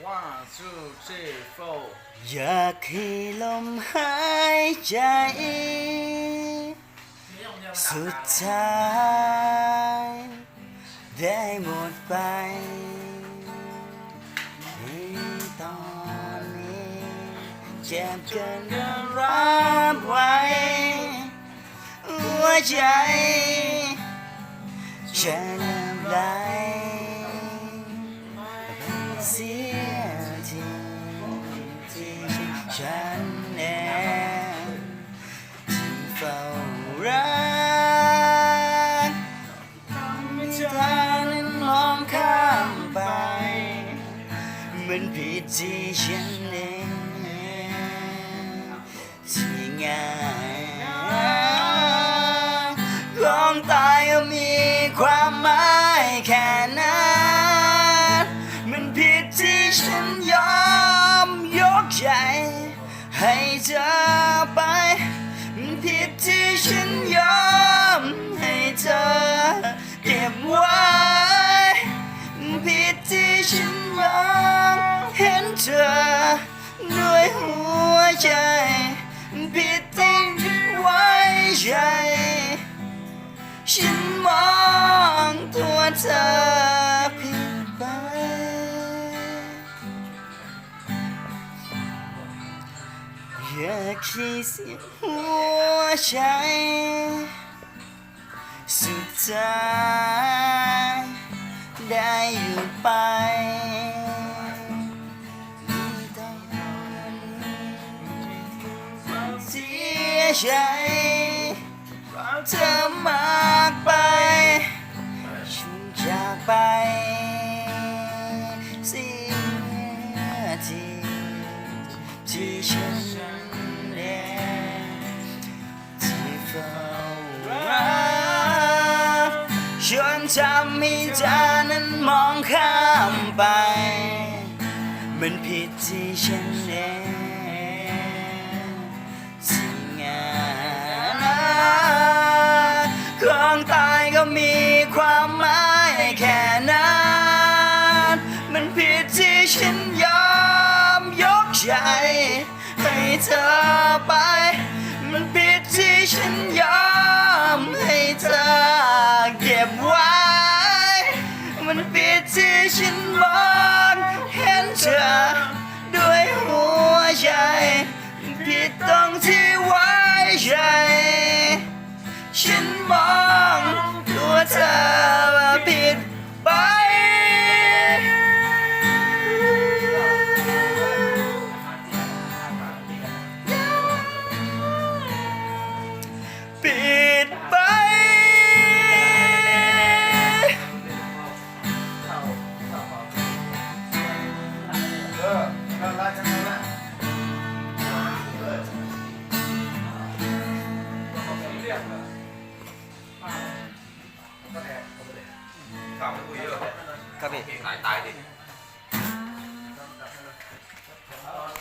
One, two, three, four. อยากให้ลมหายใจ สุดท้าย ได้หมดไปในตอนนี้เจ็บเกินจะรับไว้หัวใจฉันน้ำไหล ฉันเองที่เฝ้ารักไม่ทางนั้นมองข้ามไป มันผิดที่ฉันเองที่ง่ายของตายก็มีความหมายแค่นั้น มันผิดที่ฉันยอม ให้เธอไปมันผิดที่ฉันยอมให้เธอเก็บไว้ ผิดที่ฉันมองเห็นเธอด้วยหัวใจ ผิดที่ไว้ใจฉันมองตัวเธอ อยากที่เสียหัวใจสุดท้ายได้อยู่ไปไม่ต้องเสียใจเธอมากไปฉันจากไปเสียทีที่ฉัน เฝ้ารักจนทำให้เธอนั้นมองข้ามไป มันผิดที่ฉันเองที่งานของตายก็มีความหมายแค่นั้น มันผิดที่ฉันยอมยกใจให้เธอไป ฉันยอมให้เธอเก็บไว้ มันผิดที่ฉันมองเห็นเธอด้วยหัวใจผิดตรงที่ไว้ใจฉันมอง ปิดไปครับพี่ตายดิ